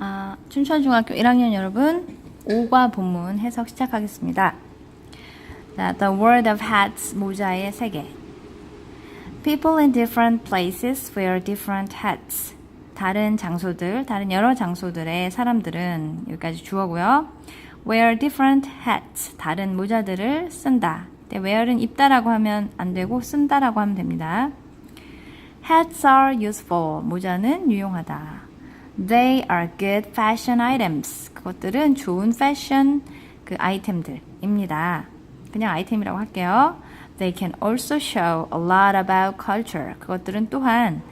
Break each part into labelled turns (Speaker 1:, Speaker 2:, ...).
Speaker 1: 아, 춘천중학교 1학년 여러분, 5과 본문 해석 시작하겠습니다. 자, The World of Hats 모자의 세계. People in different places wear different hats. 다른 장소들, 다른 여러 장소들의 사람들은 여기까지 주어고요. wear different hats. 다른 모자들을 쓴다. 네, wear은 입다라고 하면 안 되고 쓴다라고 하면 됩니다. Hats are useful. 모자는 유용하다. They are good fashion items. 그것들은 좋은 패션 그 아이템들입니다. 그냥 아이템이라고 할게요. They can also show a lot about culture. 그것들은 또한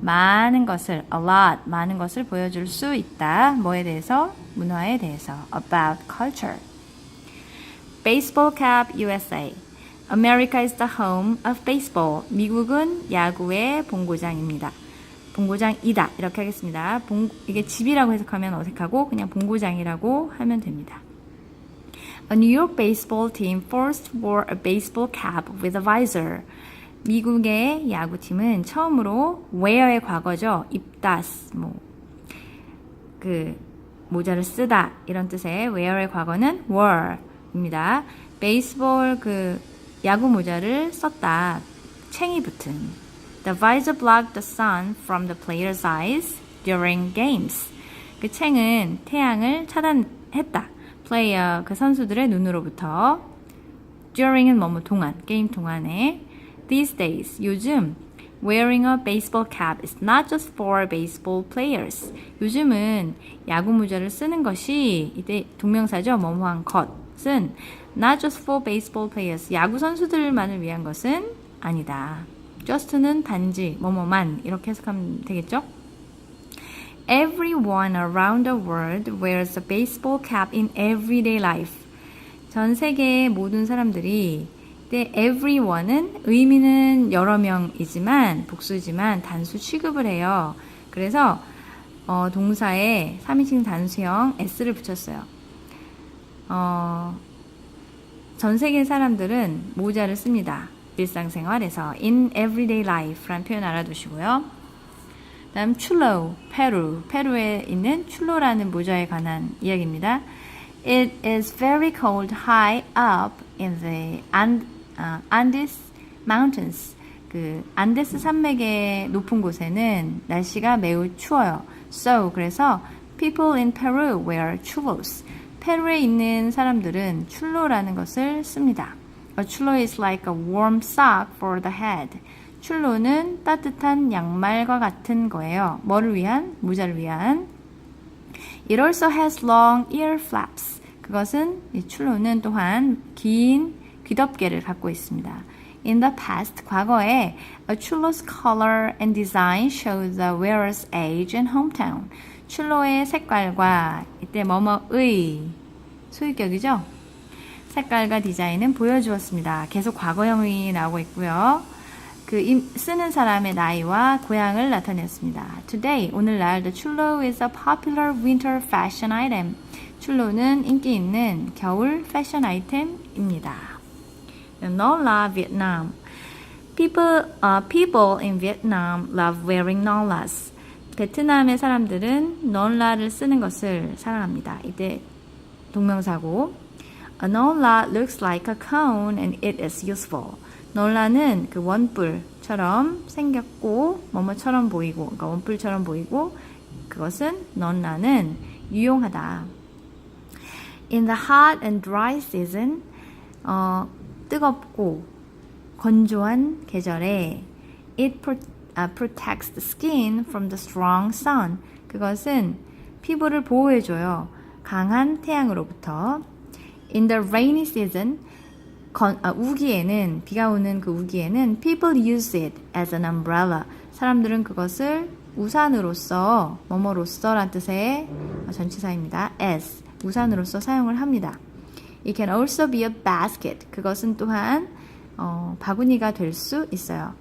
Speaker 1: 많은 것을, a lot, 많은 것을 보여줄 수 있다. 뭐에 대해서? 문화에 대해서. About culture. Baseball cap USA. America is the home of baseball. 미국은 야구의 본고장입니다. 본고장이다. 이렇게 하겠습니다. 본, 이게 집이라고 해석하면 어색하고 그냥 본고장이라고 하면 됩니다. A New York baseball team first wore a baseball cap with a visor. 미국의 야구팀은 처음으로 wear의 과거죠. 입다, 뭐, 그, 모자를 쓰다. 이런 뜻의 wear의 과거는 were입니다. 베이스볼 그, 야구 모자를 썼다. 챙이 붙은. The visor blocked the sun from the player's eyes during games. 그 챙은 태양을 차단했다. 플레이어 그 선수들의 눈으로부터 during은 뭐뭐 동안 게임 동안에 these days 요즘 wearing a baseball cap is not just for baseball players. 요즘은 야구 모자를 쓰는 것이 이때 동명사죠. 뭐뭐한 것은 not just for baseball players. 야구 선수들만을 위한 것은 아니다. Just는 단지, 뭐뭐만 이렇게 해석하면 되겠죠? Everyone around the world wears a baseball cap in everyday life. 전 세계의 모든 사람들이 때 everyone은 의미는 여러 명이지만 복수지만 단수 취급을 해요. 그래서 어, 동사에 3인칭 단수형 s를 붙였어요. 어, 전 세계 사람들은 모자를 씁니다. 일상생활에서 in everyday life라는 표현 알아두시고요. 다음 출로, 페루, 페루에 있는 출로라는 모자에 관한 이야기입니다. It is very cold high up in the And, uh, Andes Mountains. 그 안데스 산맥의 높은 곳에는 날씨가 매우 추워요. So 그래서 people in Peru wear chulos. 페루에 있는 사람들은 출로라는 것을 씁니다. A chulo is like a warm sock for the head. 출로는 따뜻한 양말과 같은 거예요. 뭐를 위한? 모자를 위한. It also has long ear flaps. 그것은 이 출로는 또한 긴 귀덮개를 갖고 있습니다. In the past, 과거에 a chulo's color and design show the wearer's age and hometown. 출로의 색깔과 이때 뭐뭐의 소유격이죠. 색깔과 디자인은 보여주었습니다. 계속 과거형이 나오고 있고요. 그 쓰는 사람의 나이와 고향을 나타냈습니다. Today, 오늘날 the chulo is a popular winter fashion item. 출로는 인기 있는 겨울 패션 아이템입니다. Nola Vietnam. People, uh, people in Vietnam love wearing nolas. 베트남의 사람들은 널라를 쓰는 것을 사랑합니다. 이때 동명사고 A nola looks like a cone and it is useful. 널라는 그 원뿔처럼 생겼고 뭐뭐처럼 보이고 그러니까 원뿔처럼 보이고 그것은 널라는 유용하다. In the hot and dry season, 어, 뜨겁고 건조한 계절에 it pro, uh, protects the skin from the strong sun. 그것은 피부를 보호해줘요. 강한 태양으로부터. In the rainy season, 건, 아, 우기에는 비가 오는 그 우기에는 people use it as an umbrella. 사람들은 그것을 우산으로서 뭐뭐로서란 뜻의 전치사입니다. as 우산으로서 사용을 합니다. It can also be a basket. 그것은 또한 어, 바구니가 될 수 있어요.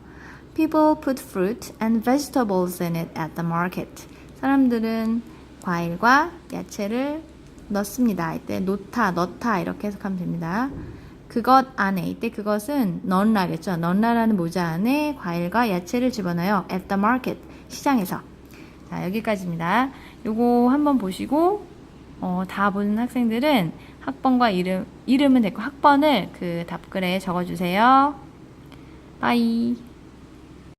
Speaker 1: People put fruit and vegetables in it at the market. 사람들은 과일과 야채를 넣습니다. 이때 놓다, 넣다 이렇게 해석하면 됩니다. 그것 안에 이때 그것은 넣라겠죠. 넣라라는 모자 안에 과일과 야채를 집어넣어요. at the market 시장에서. 자 여기까지입니다. 요거 한번 보시고 어, 다 보는 학생들은 학번과 이름 이름은 됐고 학번을 그 답글에 적어주세요. 빠이.